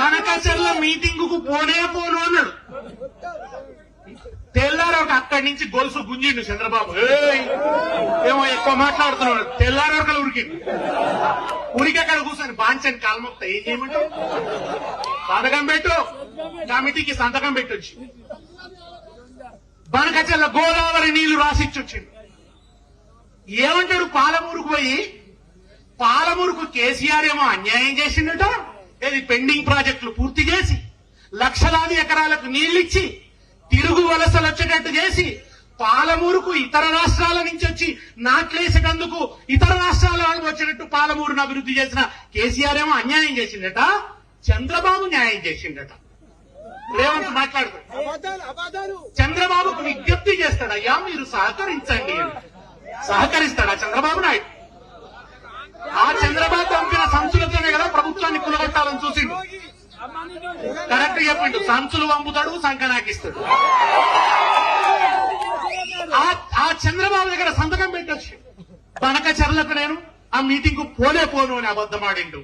బనకచర్ల మీటింగ్కు పోనే పోను అన్నాడు. తెల్లార ఒక అక్కడి నుంచి గొలుసు గుంజిండు చంద్రబాబు. ఏమో ఎక్కువ మాట్లాడుతున్నాడు. తెల్లార ఒక ఉరికిండు ఉరికి. అక్కడ కూర్చొని బాంచని కాల్మొక్త ఏం చేయమంటావు? సంతకం పెట్టు. కమిటీకి సంతకం పెట్టొచ్చు. బనకచర్ల గోదావరి నీళ్ళు రాసిచ్చొచ్చిండు. ఏమంటాడు పాలమూరుకు పోయి? పాలమూరుకు కేసీఆర్ ఏమో అన్యాయం చేసిండట? ఇది పెండింగ్ ప్రాజెక్టులు పూర్తి చేసి లక్షలాది ఎకరాలకు నీళ్ళిచ్చి తిరుగు వలసలు వచ్చేటట్టు చేసి పాలమూరుకు ఇతర రాష్ట్రాల నుంచి వచ్చి నాట్లేసేటందుకు ఇతర రాష్ట్రాల వాళ్ళు వచ్చేటట్టు పాలమూరును అభివృద్ధి చేసిన కేసీఆర్ ఏమో అన్యాయం చేసిండట చంద్రబాబు న్యాయం చేసిండట. రేవంత్ మాట్లాడుతాడు అబద్ధాలు చంద్రబాబుకు విజ్ఞప్తి చేస్తాడు అయ్యా మీరు సహకరించండి. సహకరిస్తాడా చంద్రబాబు నాయుడు? ఆ కదా ప్రభుత్వాన్ని చూసిండు కరెక్ట్ చెప్పిండు. సంచులు పంపుతాడు సంఖ నాకిస్తాడు ఆ చంద్రబాబు దగ్గర సంతకం పెట్టచ్చు. పనక చర్లకు నేను ఆ మీటింగ్కు పోలే పోను అని అబద్ధమాడిండు